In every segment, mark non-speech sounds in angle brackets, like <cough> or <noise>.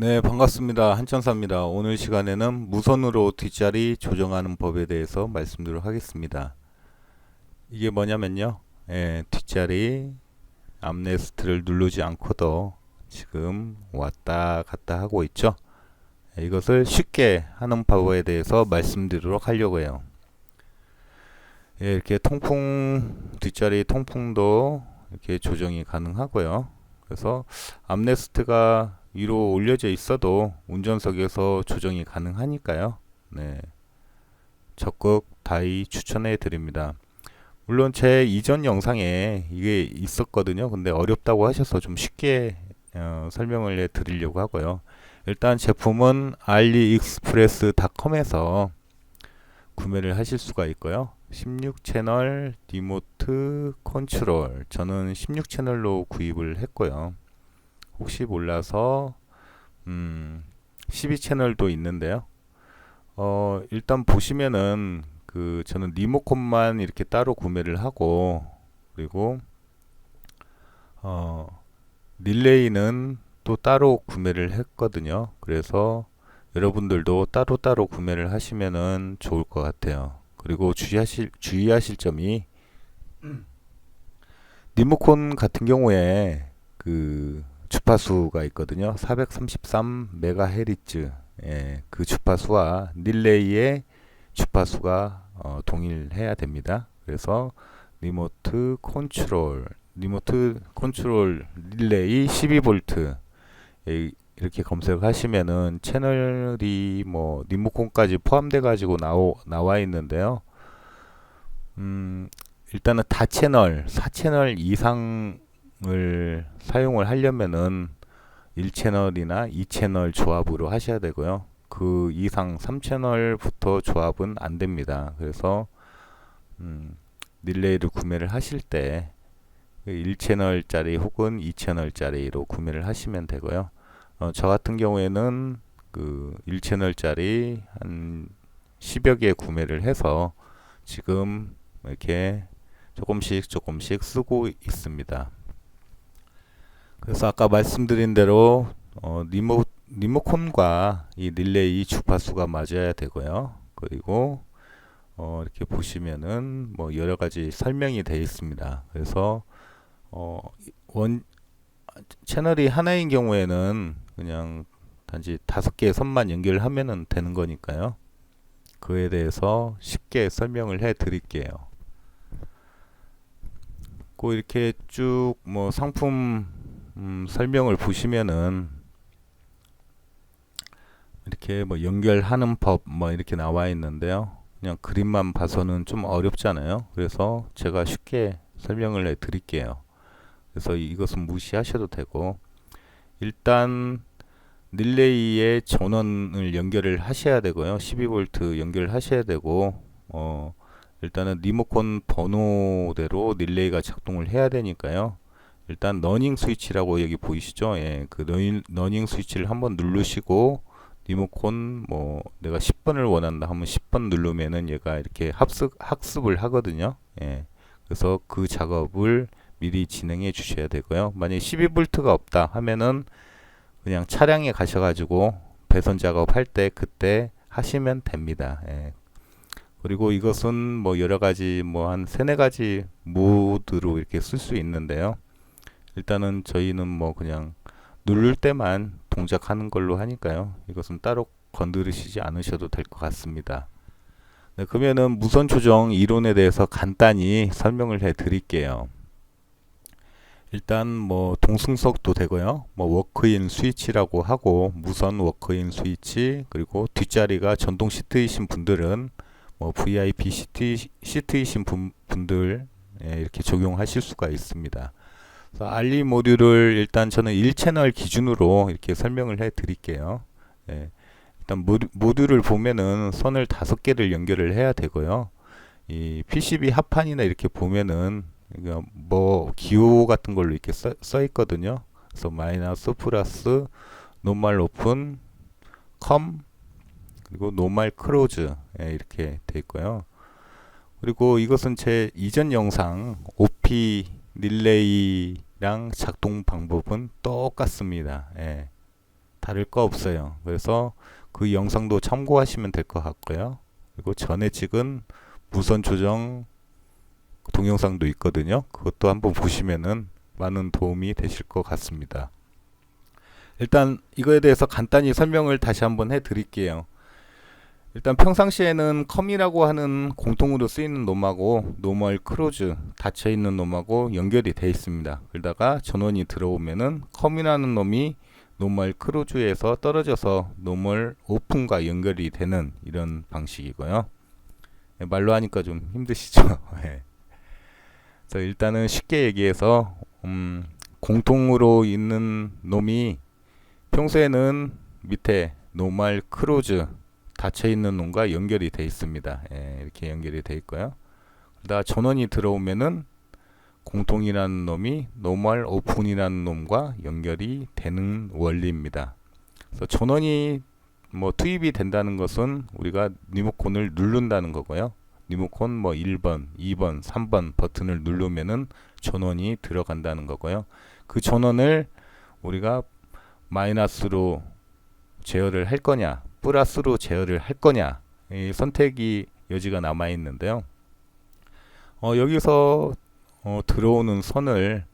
네, 반갑습니다. 한천사입니다. 오늘 시간에는 무선으로 뒷자리 조정하는 법에 대해서 말씀드리도록 하겠습니다. 이게 뭐냐면요. 예, 뒷자리 암레스트를 누르지 않고도 지금 왔다 갔다 하고 있죠. 예, 이것을 쉽게 하는 방법에 대해서 말씀드리도록 하려고 해요. 예, 이렇게 통풍, 뒷자리 통풍도 이렇게 조정이 가능하고요. 그래서 암레스트가 위로 올려져 있어도 운전석에서 조정이 가능하니까요. 네. 적극 다이 추천해 드립니다. 물론 제 이전 영상에 이게 있었거든요. 근데 어렵다고 하셔서 좀 쉽게 어, 설명을 해 드리려고 하고요. 일단 제품은 알리익스프레스닷컴에서 구매를 하실 수가 있고요. 16채널 리모트 컨트롤 저는 16채널로 구입을 했고요. 혹시 몰라서 음, 12채널도 있는데요. 어, 일단 보시면은 그 저는 리모컨만 이렇게 따로 구매를 하고 그리고 어, 릴레이는 또 따로 구매를 했거든요. 그래서 여러분들도 따로따로 구매를 하시면은 좋을 것 같아요. 그리고 주의하실 주의하실 점이 리모컨 같은 경우에 그 주파수가 있거든요. 433MHz 예, 그 주파수와 릴레이의 주파수가 어, 동일해야 됩니다. 그래서 리모트 컨트롤, 리모트 컨트롤 릴레이 12V 예, 이렇게 검색하시면은 채널이 뭐 리모컨까지 포함돼 가지고 나오, 나와 있는데요. 음, 일단은 다 채널, 4채널 이상 을 사용을 하려면은 1채널이나 2채널 조합으로 하셔야 되고요. 그 이상 3채널부터 조합은 안 됩니다. 그래서 음, 릴레이를 구매를 하실 때 1채널짜리 혹은 2채널짜리로 구매를 하시면 되고요. 어, 저 같은 경우에는 그 1채널짜리 한 10여 개 구매를 해서 지금 이렇게 조금씩 조금씩 쓰고 있습니다. 그래서 아까 말씀드린 대로 어, 리모 리모컨과 이 릴레이 주파수가 맞아야 되고요. 그리고 어, 이렇게 보시면은 뭐 여러 가지 설명이 되어 있습니다. 그래서 어, 원 채널이 하나인 경우에는 그냥 단지 다섯 개의 선만 연결하면 되는 거니까요. 그에 대해서 쉽게 설명을 해 드릴게요. 꼭 이렇게 쭉 뭐 상품 음, 설명을 보시면은 이렇게 뭐 연결하는 법 뭐 이렇게 나와 있는데요. 그냥 그림만 봐서는 좀 어렵잖아요. 그래서 제가 쉽게 설명을 해 드릴게요. 그래서 이것은 무시하셔도 되고 일단 릴레이의 전원을 연결을 하셔야 되고요. 12V 연결을 하셔야 되고 어 일단은 리모컨 번호대로 릴레이가 작동을 해야 되니까요. 일단 러닝 스위치라고 여기 보이시죠? 예, 그 러닝, 러닝 스위치를 한번 누르시고 리모컨 뭐 내가 10번을 원한다 하면 10번 누르면은 얘가 이렇게 합습 학습을 하거든요. 예. 그래서 그 작업을 미리 진행해 주셔야 되고요. 만약에 12V가 없다 하면은 그냥 차량에 가셔 가지고 배선 작업할 때 그때 하시면 됩니다. 예. 그리고 이것은 뭐 여러 가지 뭐 한 세네 가지 모드로 이렇게 쓸 수 있는데요. 일단은 저희는 뭐 그냥 누를 때만 동작하는 걸로 하니까요. 이것은 따로 건드리시지 않으셔도 될 것 같습니다. 네, 그러면은 무선 조정 이론에 대해서 간단히 설명을 해 드릴게요. 일단 뭐 동승석도 되고요. 뭐 워크인 스위치라고 하고 무선 워크인 스위치 그리고 뒷자리가 전동 시트이신 분들은 뭐 VIP 시트, 시트이신 분, 분들 예, 이렇게 적용하실 수가 있습니다. 알리 모듈을 일단 저는 1채널 기준으로 이렇게 설명을 해 드릴게요. 예. 일단 모듈을 보면은 선을 다섯 개를 연결을 해야 되고요. 이 PCB 합판이나 이렇게 보면은 뭐 기호 같은 걸로 이렇게 써, 써 있거든요. 그래서 마이너스 플러스 노멀 오픈 컴 그리고 노멀 크로즈 예, 이렇게 돼 있고요. 그리고 이것은 제 이전 영상 OP 릴레이랑 작동 방법은 똑같습니다. 예. 다를 거 없어요. 그래서 그 영상도 참고하시면 될 것 같고요. 그리고 전에 찍은 무선 조정 동영상도 있거든요. 그것도 한번 보시면은 많은 도움이 되실 것 같습니다. 일단 이거에 대해서 간단히 설명을 다시 한번 해 드릴게요. 일단 평상시에는 컴이라고 하는 공통으로 쓰이는 놈하고 노멀 크로즈 닫혀 있는 놈하고 연결이 되어 있습니다. 그러다가 전원이 들어오면은 컴이라는 놈이 노멀 크로즈에서 떨어져서 노멀 오픈과 연결이 되는 이런 방식이고요. 예, 말로 하니까 좀 힘드시죠? 예. <laughs> 그래서 일단은 쉽게 얘기해서 음, 공통으로 있는 놈이 평소에는 밑에 노멀 크로즈 닫혀 있는 놈과 연결이 돼 있습니다. 예, 이렇게 연결이 돼 있고요. 그러다 전원이 들어오면은 공통이라는 놈이 노멀 오픈이라는 놈과 연결이 되는 원리입니다. 그래서 전원이 뭐 투입이 된다는 것은 우리가 리모컨을 누른다는 거고요. 리모컨 뭐 1번, 2번, 3번 버튼을 누르면은 전원이 들어간다는 거고요. 그 전원을 우리가 마이너스로 제어를 할 거냐, 플러스로 제어를 할 거냐, 이 선택이 여지가 남아 있는데요. 어, 여기서 어, 들어오는 선을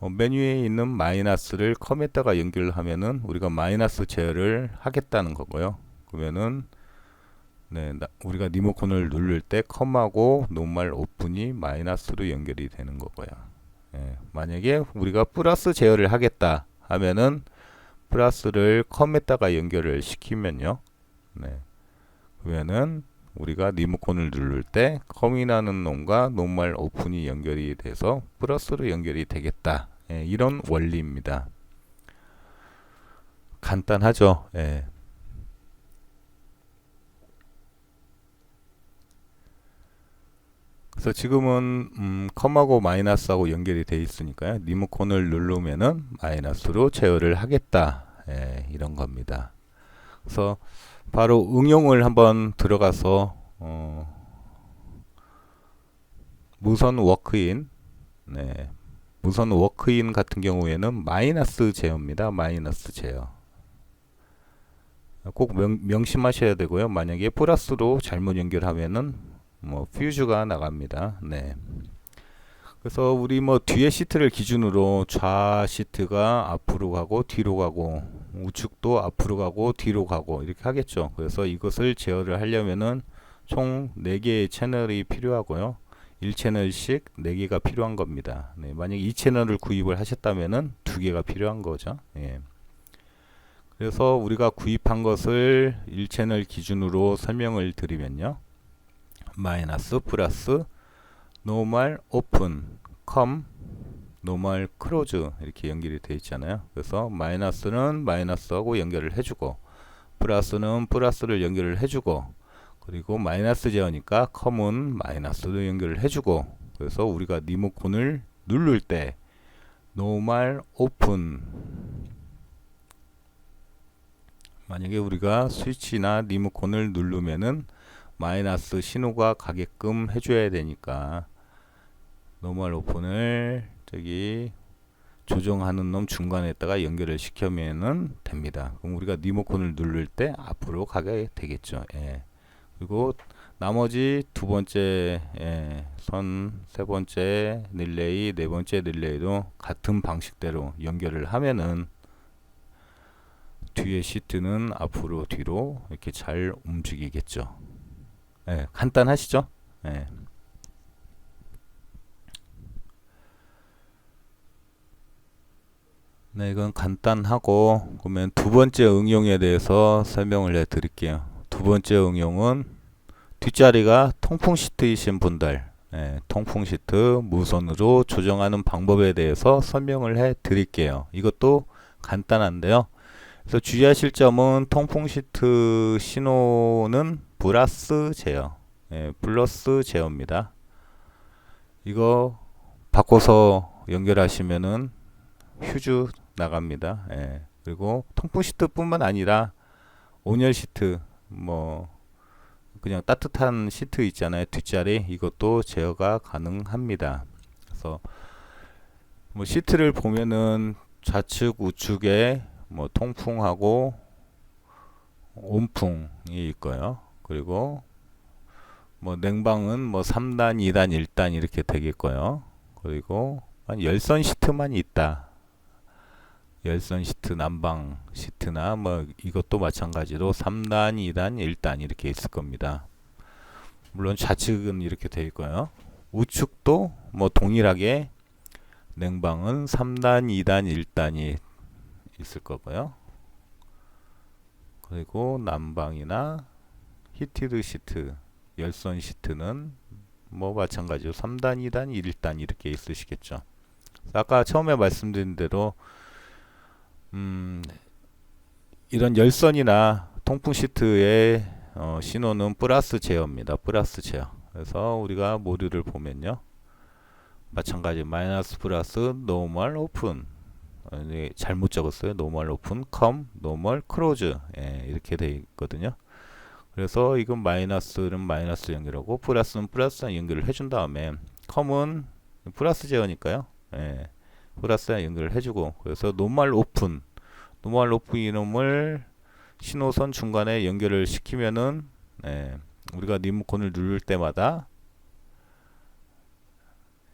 어, 메뉴에 있는 마이너스를 컴에다가 연결하면은 우리가 마이너스 제어를 하겠다는 거고요. 그러면은 네, 나, 우리가 리모컨을 누를 때 컴하고 노멀 오픈이 마이너스로 연결이 되는 거고요. 예, 만약에 우리가 플러스 제어를 하겠다 하면은 플러스를 컴에다가 연결을 시키면요. 네. 그러면은 우리가 리모컨을 누를 때 컴이라는 놈과 노멀 오픈이 연결이 돼서 플러스로 연결이 되겠다. 예, 이런 원리입니다. 간단하죠. 예. 그래서 지금은 음, 컴하고 마이너스하고 연결이 돼 있으니까요. 리모컨을 누르면은 마이너스로 제어를 하겠다. 예, 이런 겁니다. 그래서 바로 응용을 한번 들어가서 어, 무선 워크인 네, 무선 워크인 같은 경우에는 마이너스 제어입니다. 마이너스 제어. 꼭 명, 명심하셔야 되고요. 만약에 플러스로 잘못 연결하면은 뭐 퓨즈가 나갑니다. 네. 그래서 우리 뭐 뒤에 시트를 기준으로 좌 시트가 앞으로 가고 뒤로 가고 우측도 앞으로 가고 뒤로 가고 이렇게 하겠죠. 그래서 이것을 제어를 하려면은 총 4개의 채널이 필요하고요. 1채널씩 4개가 필요한 겁니다. 네, 만약 2채널을 구입을 하셨다면은 2개가 필요한 거죠. 예. 그래서 우리가 구입한 것을 1채널 기준으로 설명을 드리면요. 마이너스 플러스 노멀 오픈 컴 노멀 크로즈 이렇게 연결이 되어 있잖아요. 그래서 마이너스는 마이너스하고 연결을 해주고 플러스는 플러스를 연결을 해주고 그리고 마이너스 제어니까 컴은 마이너스도 연결을 해주고 그래서 우리가 리모컨을 누를 때 노멀 오픈 만약에 우리가 스위치나 리모컨을 누르면은 마이너스 신호가 가게끔 해줘야 되니까 노멀 오픈을 저기 조정하는 놈 중간에다가 연결을 시켜면은 됩니다. 그럼 우리가 리모컨을 누를 때 앞으로 가게 되겠죠. 예. 그리고 나머지 두 번째 예, 선, 세 번째 릴레이, 네 번째 릴레이도 같은 방식대로 연결을 하면은 뒤에 시트는 앞으로 뒤로 이렇게 잘 움직이겠죠. 예, 간단하시죠? 예. 네, 이건 간단하고 그러면 두 번째 응용에 대해서 설명을 해 드릴게요. 두 번째 응용은 뒷자리가 통풍 시트이신 분들 예, 통풍 시트 무선으로 조정하는 방법에 대해서 설명을 해 드릴게요. 이것도 간단한데요. 그래서 주의하실 점은 통풍 시트 신호는 플러스 제어, 예, 플러스 제어입니다. 이거 바꿔서 연결하시면은 휴즈 나갑니다. 예. 그리고 통풍 시트 뿐만 아니라 온열 시트 뭐 그냥 따뜻한 시트 있잖아요. 뒷자리 이것도 제어가 가능합니다. 그래서 뭐 시트를 보면은 좌측 우측에 뭐 통풍하고 온풍이 있고요. 그리고 뭐 냉방은 뭐 3단, 2단, 1단 이렇게 되겠고요. 그리고 한 열선 시트만 있다. 열선 시트, 난방 시트나 뭐 이것도 마찬가지로 3단, 2단, 1단 이렇게 있을 겁니다. 물론 좌측은 이렇게 되어 있고요. 우측도 뭐 동일하게 냉방은 3단, 2단, 1단이 있을 거고요. 그리고 난방이나 히티드 시트, 열선 시트는 뭐 마찬가지로 3단, 2단, 1단 이렇게 있으시겠죠. 아까 처음에 말씀드린 대로 음, 이런 열선이나 통풍 시트의 어, 신호는 플러스 제어입니다. 플러스 제어. 그래서 우리가 모듈을 보면요. 마찬가지 마이너스 플러스 노멀 오픈 잘못 적었어요. 노멀 오픈 컴 노멀 크로즈 예, 이렇게 돼 있거든요. 그래서 이건 마이너스는 마이너스 연결하고 플러스는 플러스 연결을 해준 다음에 컴은 플러스 제어니까요. 예, 플러스 연결을 해주고 그래서 노멀 오픈 노멀 오픈 이놈을 신호선 중간에 연결을 시키면은 예, 우리가 리모컨을 누를 때마다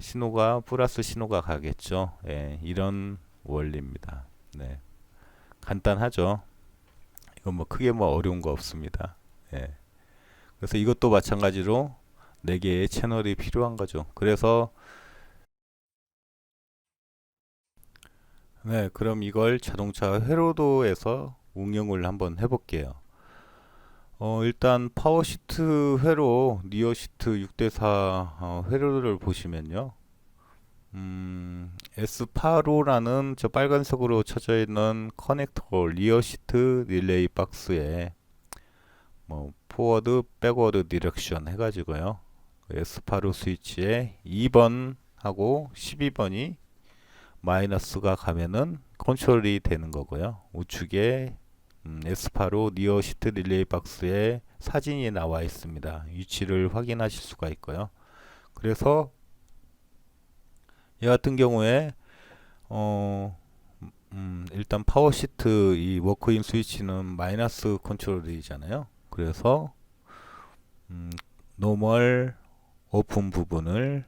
신호가 플러스 신호가 가겠죠. 예, 이런 원리입니다. 네. 간단하죠. 이건 뭐 크게 뭐 어려운 거 없습니다. 예. 그래서 이것도 마찬가지로 4개의 채널이 필요한 거죠. 그래서 네, 그럼 이걸 자동차 회로도에서 응용을 한번 해볼게요. 어, 일단 파워시트 회로 리어시트 6대4 어, 회로를 보시면요. 음, S85라는 저 빨간색으로 쳐져 있는 커넥터 리어시트 릴레이 박스에 뭐 포워드, 백워드 디렉션 해가지고요. S85 스위치에 2번 하고 12번이 마이너스가 가면은 컨트롤이 되는 거고요. 우측에 음, S85 니어 시트 릴레이 박스에 사진이 나와 있습니다. 위치를 확인하실 수가 있고요. 그래서 얘 같은 경우에 어 음, 일단 파워 시트 이 워크인 스위치는 마이너스 컨트롤이잖아요. 그래서 음, 노멀 오픈 부분을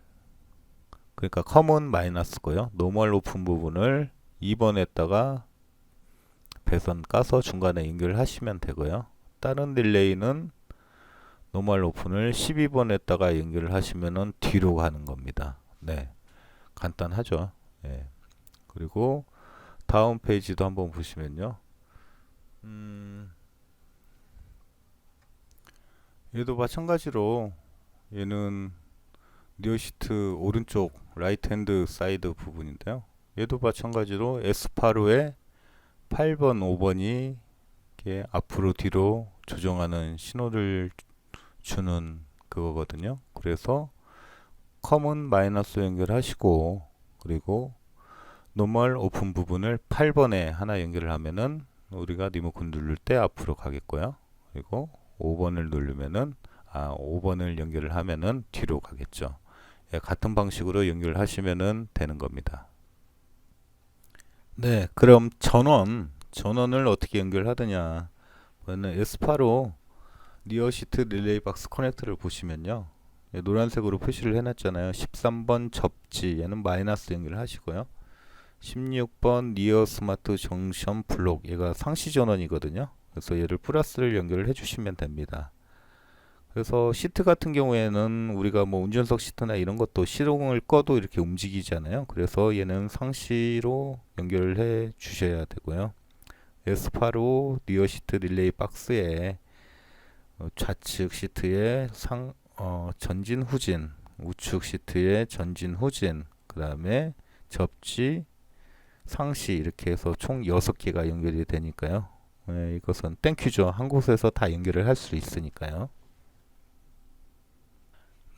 그러니까 커먼 마이너스고요. 노멀 오픈 부분을 2번에다가 배선 까서 중간에 연결하시면 되고요. 다른 딜레이는 노멀 오픈을 12번에다가 연결을 하시면은 뒤로 가는 겁니다. 네. 간단하죠. 예. 그리고 다음 페이지도 한번 보시면요. 음, 얘도 마찬가지로 얘는 리어시트 오른쪽 라이트 핸드 사이드 부분인데요. 얘도 마찬가지로 S8호에 8번, 5번이 이렇게 앞으로 뒤로 조정하는 신호를 주는 그거거든요. 그래서 컴은 마이너스 연결하시고 그리고 노멀 오픈 부분을 8번에 하나 연결을 하면은 우리가 리모컨 누를 때 앞으로 가겠고요. 그리고 5번을 누르면은 아 5번을 연결을 하면은 뒤로 가겠죠. 예, 같은 방식으로 연결하시면은 되는 겁니다. 네, 그럼 전원 전원을 어떻게 연결하느냐? 그는 S8로 리어시트 릴레이 박스 커넥터를 보시면요. 예, 노란색으로 표시를 해놨잖아요. 13번 접지 얘는 마이너스 연결을 하시고요. 16번 리어 스마트 정션 블록 얘가 상시 전원이거든요. 그래서 얘를 플러스를 연결을 해주시면 됩니다. 그래서 시트 같은 경우에는 우리가 뭐 운전석 시트나 이런 것도 시동을 꺼도 이렇게 움직이잖아요. 그래서 얘는 상시로 연결을 해 주셔야 되고요. S8로 리어 시트 릴레이 박스에 어, 좌측 시트에 상 어, 전진 후진, 우측 시트에 전진 후진, 그 다음에 접지, 상시 이렇게 해서 총 6개가 연결이 되니까요. 네, 이것은 땡큐죠. 한 곳에서 다 연결을 할 수 있으니까요.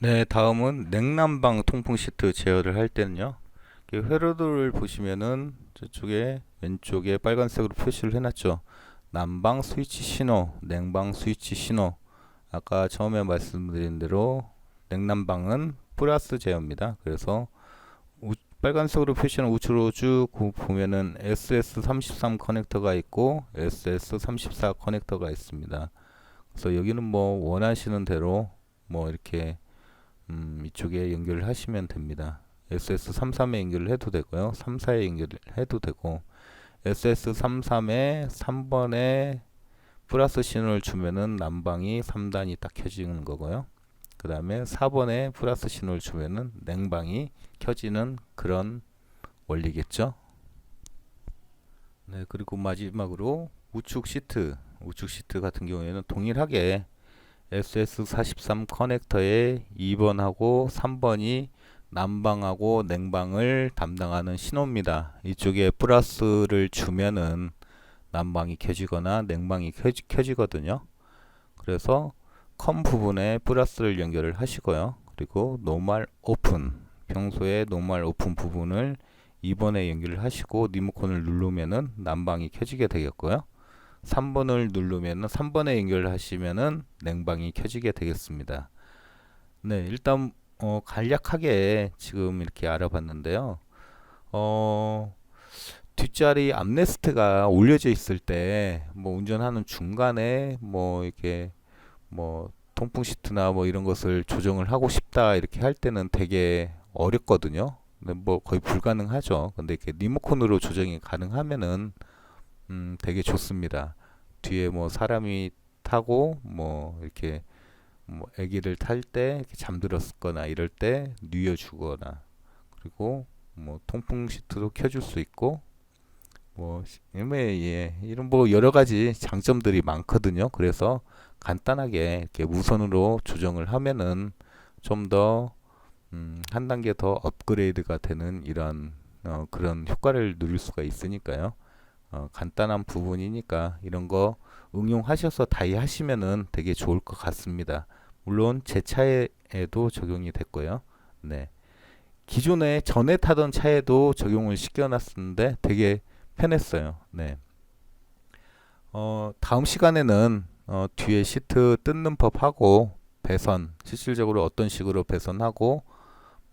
네, 다음은 냉난방 통풍 시트 제어를 할 때는요. 회로도를 보시면은 저쪽에 왼쪽에 빨간색으로 표시를 해놨죠. 난방 스위치 신호, 냉방 스위치 신호. 아까 처음에 말씀드린 대로 냉난방은 플러스 제어입니다. 그래서 빨간색으로 표시한 우측으로 쭉 보- 보면은 SS33 커넥터가 있고 SS34 커넥터가 있습니다. 그래서 여기는 뭐 원하시는 대로 뭐 이렇게 음, 이쪽에 연결을 하시면 됩니다. SS33에 연결을 해도 되고요. 34에 연결을 해도 되고 SS33에 3번에 플러스 신호를 주면은 난방이 3단이 딱 켜지는 거고요. 그 다음에 4번에 플러스 신호를 주면은 냉방이 켜지는 그런 원리겠죠. 네, 그리고 마지막으로 우측 시트, 우측 시트 같은 경우에는 동일하게 SS43 커넥터에 2번하고 3번이 난방하고 냉방을 담당하는 신호입니다. 이쪽에 플러스를 주면은 난방이 켜지거나 냉방이 켜지, 켜지거든요. 그래서 컴 부분에 플러스를 연결을 하시고요. 그리고 노멀 오픈 평소에 노멀 오픈 부분을 2번에 연결을 하시고 리모컨을 누르면은 난방이 켜지게 되겠고요. 3번을 누르면은 3번에 연결을 하시면은 냉방이 켜지게 되겠습니다. 네, 일단 어, 간략하게 지금 이렇게 알아봤는데요. 어, 뒷자리 암레스트가 올려져 있을 때 뭐 운전하는 중간에 뭐 이렇게 뭐 통풍 시트나 뭐 이런 것을 조정을 하고 싶다 이렇게 할 때는 되게 어렵거든요. 근데 뭐 거의 불가능하죠. 근데 이렇게 리모컨으로 조정이 가능하면은 음 되게 좋습니다. 뒤에 뭐 사람이 타고 뭐 이렇게 뭐 아기를 탈 때 잠들었거나 이럴 때 뉘어주거나 그리고 뭐 통풍 시트도 켜줄 수 있고 뭐 시- 예, 예, 이런 뭐 여러 가지 장점들이 많거든요. 그래서 간단하게 이렇게 무선으로 조정을 하면은 좀더 음, 한 단계 더 업그레이드가 되는 이런 어, 그런 효과를 누릴 수가 있으니까요. 어, 간단한 부분이니까 이런 거 응용하셔서 다이 하시면은 되게 좋을 것 같습니다. 물론 제 차에도 적용이 됐고요. 네. 기존에 전에 타던 차에도 적용을 시켜놨었는데 되게 편했어요. 네. 어, 다음 시간에는 어, 뒤에 시트 뜯는 법 하고 배선 실질적으로 어떤 식으로 배선하고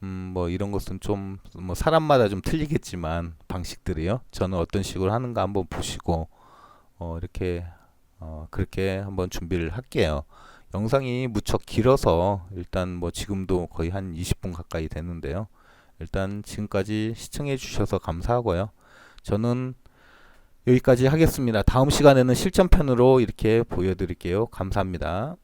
음, 뭐 이런 것은 좀 뭐 사람마다 좀 틀리겠지만 방식들이요. 저는 어떤 식으로 하는가 한번 보시고 어, 이렇게 어, 그렇게 한번 준비를 할게요. 영상이 무척 길어서 일단 뭐 지금도 거의 한 20분 가까이 되는데요. 일단 지금까지 시청해 주셔서 감사하고요. 저는 여기까지 하겠습니다. 다음 시간에는 실전편으로 이렇게 보여드릴게요. 감사합니다.